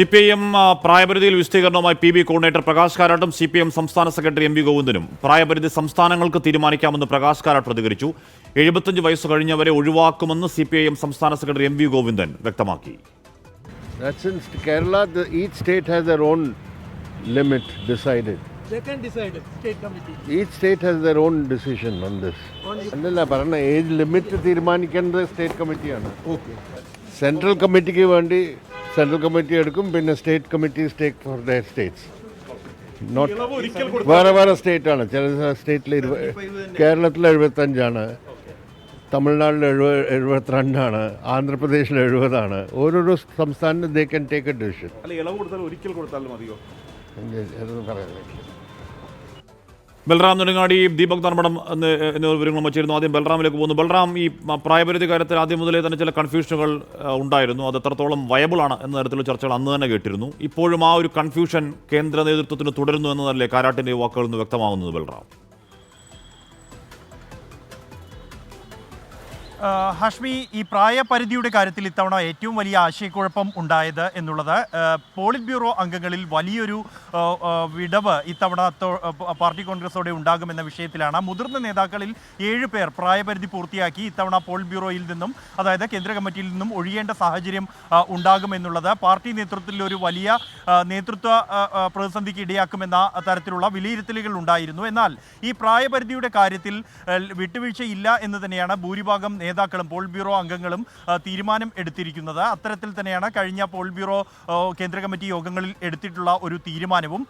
C P I M പ്രായപരിധിയിൽ വിസ്തീകരണവുമായി P B coordinator Prakash കാരാട്ടും സി പി എം സംസ്ഥാന സെക്രട്ടറി എം വി ഗോവിന്ദനും. പ്രായപരിധി സംസ്ഥാനങ്ങൾക്ക് തീരുമാനിക്കാമെന്ന് പ്രകാശ് കാരാട്ട് പ്രതികരിച്ചു. എഴുപത്തഞ്ച് വയസ്സ് കഴിഞ്ഞവരെ ഒഴിവാക്കുമെന്ന് സി പി ഐ എം സംസ്ഥാന സെക്രട്ടറി എം വി ഗോവിന്ദൻ വ്യക്തമാക്കി. അല്ലല്ല പറഞ്ഞ ഏജ് ലിമിറ്റ് തീരുമാനിക്കേണ്ടത് സ്റ്റേറ്റ് കമ്മിറ്റിയാണ്. സെൻട്രൽ കമ്മിറ്റിക്ക് വേണ്ടി സെൻട്രൽ കമ്മിറ്റി എടുക്കും പിന്നെ state committees take for the states. Not വേറെ വേറെ സ്റ്റേറ്റ് ആണ് ചില സ്റ്റേറ്റിൽ കേരളത്തിൽ എഴുപത്തഞ്ചാണ് തമിഴ്നാട്ടിൽ എഴുപ എഴുപത്തിരണ്ടാണ് ആന്ധ്രാപ്രദേശിൽ എഴുപതാണ്. ഓരോരോ സംസ്ഥാനത്ത് they can take a decision അല്ല ഇളവ് കൊടുത്താൽ ഒരിക്കൽ കൊടുത്താൽ മതിയോ? പറയാനില്ല ബൽറാം നെടുങ്ങാടി ദീപക് ധർമ്മടം എന്ന് എന്നിവർ വിവരങ്ങൾ വച്ചിരുന്നു. ആദ്യം ബൽറാമിലേക്ക് പോകുന്നു. ബൽറാം ഈ പ്രായപരിധി കാര്യത്തിൽ ആദ്യം മുതലേ തന്നെ ചില കൺഫ്യൂഷനുകൾ ഉണ്ടായിരുന്നു. അത് എത്രത്തോളം വയബിൾ ആണ് എന്ന തരത്തിലുള്ള ചർച്ചകൾ അന്ന് തന്നെ കേട്ടിരുന്നു. ഇപ്പോഴും ആ ഒരു കൺഫ്യൂഷൻ കേന്ദ്ര നേതൃത്വത്തിന് തുടരുന്നു എന്നതല്ലേ കാരാട്ടിന്റെ വാക്കുകളിൽ നിന്ന് വ്യക്തമാകുന്നത് ബൽറാം? ഹാഷ്മി ഈ പ്രായപരിധിയുടെ കാര്യത്തിൽ ഇത്തവണ ഏറ്റവും വലിയ ആശയക്കുഴപ്പം ഉണ്ടായത് എന്നുള്ളത് പോളിറ്റ് ബ്യൂറോ അംഗങ്ങളിൽ വലിയൊരു വിടവ് ഇത്തവണ പാർട്ടി കോൺഗ്രസോടെ ഉണ്ടാകുമെന്ന വിഷയത്തിലാണ്. മുതിർന്ന നേതാക്കളിൽ ഏഴ് പേർ പ്രായപരിധി പൂർത്തിയാക്കി ഇത്തവണ പോളിറ്റ് ബ്യൂറോയിൽ നിന്നും അതായത് കേന്ദ്ര കമ്മിറ്റിയിൽ നിന്നും ഒഴിയേണ്ട സാഹചര്യം ഉണ്ടാകുമെന്നുള്ളത് പാർട്ടി നേതൃത്വത്തിൽ ഒരു വലിയ നേതൃത്വ പ്രതിസന്ധിക്ക് ഇടയാക്കുമെന്ന തരത്തിലുള്ള വിലയിരുത്തലുകൾ ഉണ്ടായിരുന്നു. എന്നാൽ ഈ പ്രായപരിധിയുടെ കാര്യത്തിൽ വിട്ടുവീഴ്ചയില്ല എന്ന് തന്നെയാണ് ഭൂരിഭാഗം നേതാക്കളും പോൾ ബ്യൂറോ അംഗങ്ങളും തീരുമാനം എടുത്തിരിക്കുന്നത്. അത്തരത്തിൽ തന്നെയാണ് കഴിഞ്ഞ പോൾ ബ്യൂറോ കേന്ദ്ര കമ്മിറ്റി യോഗങ്ങളിൽ എടുത്തിട്ടുള്ള ഒരു തീരുമാനവും.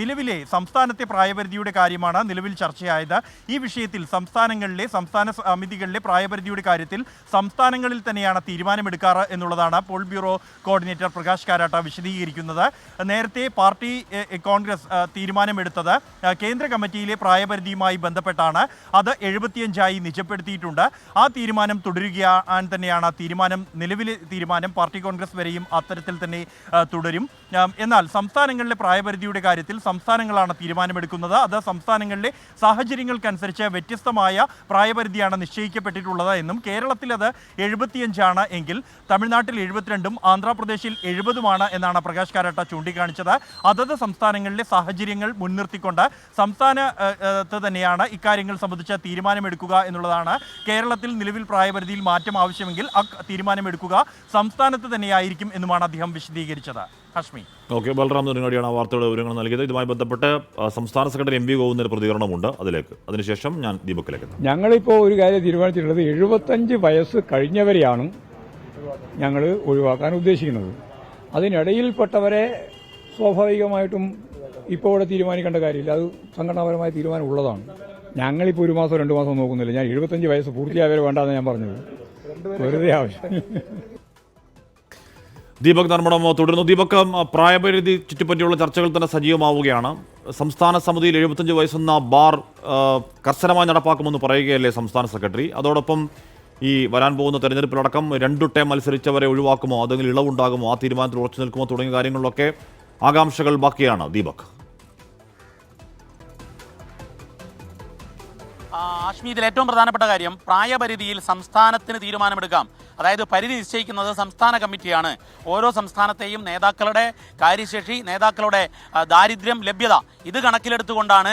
നിലവിലെ സംസ്ഥാനത്തെ പ്രായപരിധിയുടെ കാര്യമാണ് നിലവിൽ ചർച്ചയായത്. ഈ വിഷയത്തിൽ സംസ്ഥാനങ്ങളിലെ സംസ്ഥാന സമിതികളിലെ പ്രായപരിധിയുടെ കാര്യത്തിൽ സംസ്ഥാനങ്ങളിൽ തന്നെയാണ് തീരുമാനമെടുക്കാറ് എന്നുള്ളതാണ് Paul bureau coordinator Prakash Karat വിശദീകരിക്കുന്നത്. നേരത്തെ പാർട്ടി കോൺഗ്രസ് തീരുമാനമെടുത്തത് കേന്ദ്ര കമ്മിറ്റിയിലെ പ്രായപരിധിയുമായി ബന്ധപ്പെട്ടാണ്. അത് എഴുപത്തിയഞ്ചായി നിജപ്പെടുത്തിയിട്ടുണ്ട്. ആ തീരുമാനം തുടരുകയാൻ തന്നെയാണ് തീരുമാനം നിലവിലെ തീരുമാനം പാർട്ടി കോൺഗ്രസ് വരെയും അത്തരത്തിൽ തന്നെ തുടരും. എന്നാൽ സംസ്ഥാനങ്ങളിലെ പ്രായപരിധിയുടെ കാര്യത്തിൽ സംസ്ഥാനങ്ങളാണ് തീരുമാനമെടുക്കുന്നത്. അത് സംസ്ഥാനങ്ങളിലെ സാഹചര്യങ്ങൾക്കനുസരിച്ച് വ്യത്യസ്തമായ പ്രായപരിധിയാണ് നിശ്ചയിക്കപ്പെട്ടിട്ടുള്ളത് എന്നും കേരളത്തിൽ അത് എഴുപത്തിയഞ്ചാണ് എങ്കിൽ തമിഴ്നാട്ടിൽ എഴുപത്തിരണ്ടും ആന്ധ്രാപ്രദേശിൽ എഴുപതുമാണ് എന്നാണ് പ്രകാശ് കാരാട്ട ചൂണ്ടിക്കാണിച്ചത്. അതത് സംസ്ഥാനങ്ങളിലെ സാഹചര്യങ്ങൾ മുൻനിർത്തിക്കൊണ്ട് സംസ്ഥാനത്ത് തന്നെയാണ് ഇക്കാര്യങ്ങൾ സംബന്ധിച്ച് തീരുമാനമെടുക്കുക എന്നുള്ളതാണ് കേരളത്തിൽ നിലവിൽ പ്രായപരിധിയിൽ മാറ്റം ആവശ്യമെങ്കിൽ ആ തീരുമാനമെടുക്കുക സംസ്ഥാനത്ത് തന്നെയായിരിക്കും എന്നുമാണ് അദ്ദേഹം വിശദീകരിച്ചത്. ഹഷ്മി. ഓക്കെ ബൽറാം തുടങ്ങിയാണ് ആ വാർത്തയുടെ വിവരങ്ങൾ നൽകിയത്. ഇതുമായി ബന്ധപ്പെട്ട് സംസ്ഥാന സെക്രട്ടറി എം വി ഗോവിന്ദന്റെ പ്രതികരണമുണ്ട്. അതിലേക്ക്. അതിനുശേഷം ഞാൻ ദീപക്കിലേക്ക് ഞങ്ങളിപ്പോൾ ഒരു കാര്യം തീരുമാനിച്ചിട്ടുള്ളത് എഴുപത്തഞ്ച് വയസ്സ് കഴിഞ്ഞവരെയാണ് ഞങ്ങൾ ഒഴിവാക്കാൻ ഉദ്ദേശിക്കുന്നത്. അതിനിടയിൽപ്പെട്ടവരെ സ്വാഭാവികമായിട്ടും ഇപ്പോൾ ഇവിടെ തീരുമാനിക്കേണ്ട കാര്യമില്ല. അത് സംഘടനാപരമായ തീരുമാനം ഉള്ളതാണ്. ഞങ്ങളിപ്പോൾ ഒരു മാസം രണ്ട് മാസം നോക്കുന്നില്ല. ഞാൻ എഴുപത്തഞ്ച് വയസ്സ് പൂർത്തിയായവരെ വേണ്ടാന്ന് ഞാൻ പറഞ്ഞത്. വെറുതെ ആവശ്യം. ദീപക് ധർമ്മടം തുടരുന്നു. ദീപക് പ്രായപരിധി ചുറ്റിപ്പറ്റിയുള്ള ചർച്ചകൾ തന്നെ സജീവമാവുകയാണ്. സംസ്ഥാന സമിതിയിൽ എഴുപത്തഞ്ച് വയസ്സെന്ന ബാർ കർശനമായി നടപ്പാക്കുമെന്ന് പറയുകയല്ലേ സംസ്ഥാന സെക്രട്ടറി. അതോടൊപ്പം ഈ വരാൻ പോകുന്ന തെരഞ്ഞെടുപ്പിലടക്കം രണ്ടു ടൈം മത്സരിച്ചവരെ ഒഴിവാക്കുമോ? അതെങ്കിലും ഇളവുണ്ടാകുമോ? ആ തീരുമാനത്തിൽ ഉറച്ചു നിൽക്കുമോ? തുടങ്ങിയ കാര്യങ്ങളിലൊക്കെ ആകാംക്ഷകൾ ബാക്കിയാണ്. ദീപക്. ഇതിൽ ഏറ്റവും പ്രധാനപ്പെട്ട കാര്യം പ്രായപരിധിയിൽ സംസ്ഥാനത്തിന് തീരുമാനമെടുക്കാം. അതായത് പരിധി നിശ്ചയിക്കുന്നത് സംസ്ഥാന കമ്മിറ്റിയാണ്. ഓരോ സംസ്ഥാനത്തെയും നേതാക്കളുടെ കാര്യശേഷി നേതാക്കളുടെ ദാരിദ്ര്യം ലഭ്യത ഇത് കണക്കിലെടുത്തുകൊണ്ടാണ്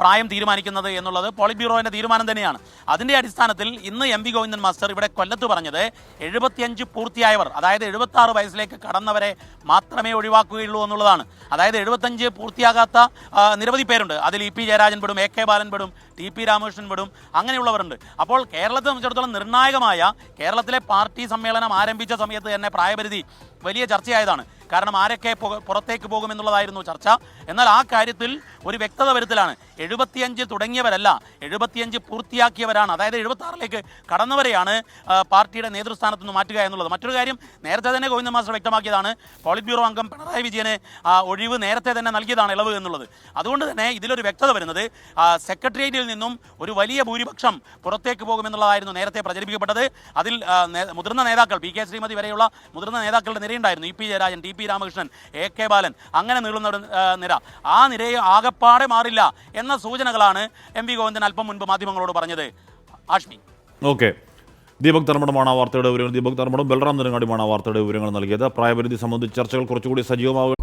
പ്രായം തീരുമാനിക്കുന്നത് എന്നുള്ളത് പോളിറ്റ് തീരുമാനം തന്നെയാണ്. അതിന്റെ അടിസ്ഥാനത്തിൽ ഇന്ന് എം വി ഗോവിന്ദൻ മാസ്റ്റർ ഇവിടെ കൊല്ലത്ത് പറഞ്ഞത് എഴുപത്തിയഞ്ച് പൂർത്തിയായവർ അതായത് എഴുപത്തി വയസ്സിലേക്ക് കടന്നവരെ മാത്രമേ ഒഴിവാക്കുകയുള്ളൂ എന്നുള്ളതാണ്. അതായത് എഴുപത്തഞ്ച് പൂർത്തിയാകാത്ത നിരവധി പേരുണ്ട്. അതിൽ ഇ പി ജയരാജൻ പെടും എ കെ ബാലൻ പെടും ടി പി രാമകൃഷ്ണൻ പെടും അങ്ങനെയുള്ളവരുണ്ട്. അപ്പോൾ കേരളത്തെ സംബന്ധിച്ചിടത്തോളം നിർണായകമായ കേരളത്തിലെ പാർട്ടി സമ്മേളനം ആരംഭിച്ച സമയത്ത് തന്നെ പ്രായപരിധി വലിയ ചർച്ചയായതാണ്. കാരണം ആരൊക്കെ പുറത്തേക്ക് പോകുമെന്നുള്ളതായിരുന്നു ചർച്ച. എന്നാൽ ആ കാര്യത്തിൽ ഒരു വ്യക്തത വരുത്തലാണ്. എഴുപത്തിയഞ്ച് തുടങ്ങിയവരല്ല എഴുപത്തിയഞ്ച് പൂർത്തിയാക്കിയവരാണ്. അതായത് എഴുപത്തി ആറിലേക്ക് കടന്നവരെയാണ് പാർട്ടിയുടെ നേതൃസ്ഥാനത്ത് നിന്ന് മാറ്റുക എന്നുള്ളത്. മറ്റൊരു കാര്യം നേരത്തെ തന്നെ ഗോവിന്ദ മാസ്റ്റർ വ്യക്തമാക്കിയതാണ് പോളിറ്റ് ബ്യൂറോ അംഗം പിണറായി വിജയന് ഒഴിവ് നേരത്തെ തന്നെ നൽകിയതാണ് ഇളവ് എന്നുള്ളത്. അതുകൊണ്ട് തന്നെ ഇതിലൊരു വ്യക്തത വരുന്നത് സെക്രട്ടേറിയറ്റിൽ നിന്നും ഒരു വലിയ ഭൂരിപക്ഷം പുറത്തേക്ക് പോകുമെന്നുള്ളതായിരുന്നു നേരത്തെ പ്രചരിപ്പിക്കപ്പെട്ടത്. അതിൽ മുതിർന്ന നേതാക്കൾ പി കെ ശ്രീമതി വരെയുള്ള മുതിർന്ന നേതാക്കളുടെ നിരയുണ്ടായിരുന്നു. E P Jayarajan T P Ramakrishnan A K Balan അങ്ങനെ നീളുന്ന നിര. ആ നിരയെ ആകെപ്പാടെ മാറില്ല എന്ന സൂചനകളാണ് എം വി ഗോവിന്ദൻ അല്പം മുൻപ് മാധ്യമങ്ങളോട് പറഞ്ഞത്. ആഷ്മി. ഓക്കെ. ദീപക് തർമ്മടമാണ് ആ വാർത്തയുടെ വിവരങ്ങൾ. ദീപക് ധർമ്മടം ബൽറാം നെടുങ്ങാടിയുമാണ് ആ വാർത്തയുടെ വിവരങ്ങൾ നൽകിയത്. പ്രായപരിധി സംബന്ധിച്ച് ചർച്ചകൾ കുറച്ചുകൂടി സജീവമാവുക